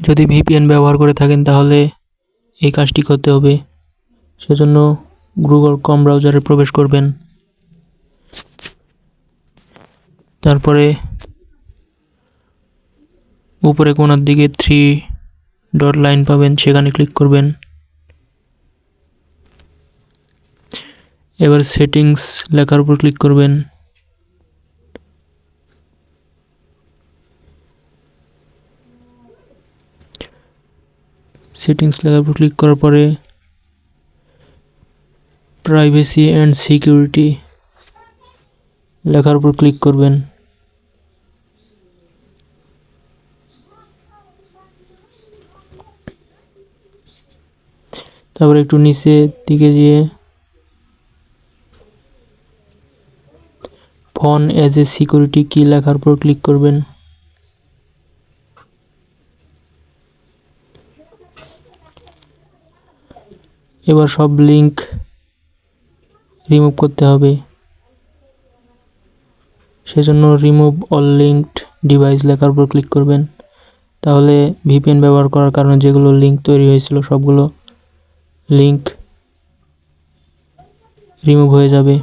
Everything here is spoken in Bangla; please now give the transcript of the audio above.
যদি ভিপিএন ব্যবহার করে থাকেন তাহলে এই কাজটি করতে হবে। সেজন্য গুগল কম ব্রাউজারে প্রবেশ করবেন। তারপরে উপরে কোনার দিকে থ্রি ডট লাইন পাবেন, সেখানে ক্লিক করবেন। এবার সেটিংস লেখার উপর ক্লিক করবেন। সেটিংস লেখার উপর ক্লিক করার পরে প্রাইভেসি অ্যান্ড সিকিউরিটি লেখার উপর ক্লিক করবেন। তারপর একটু নিচে দিকে গিয়ে ফোন অ্যাজ এ সিকিউরিটি কি লেখার উপর ক্লিক করবেন। এবার সব লিংক রিমুভ করতে হবে। সেজন্য রিমুভ অল লিঙ্কড ডিভাইস লেখার উপর ক্লিক করবেন। তাহলে ভিপিএন ব্যবহার করার কারণে যেগুলো লিঙ্ক তৈরি হয়েছিল সবগুলো লিঙ্ক রিমুভ হয়ে যাবে।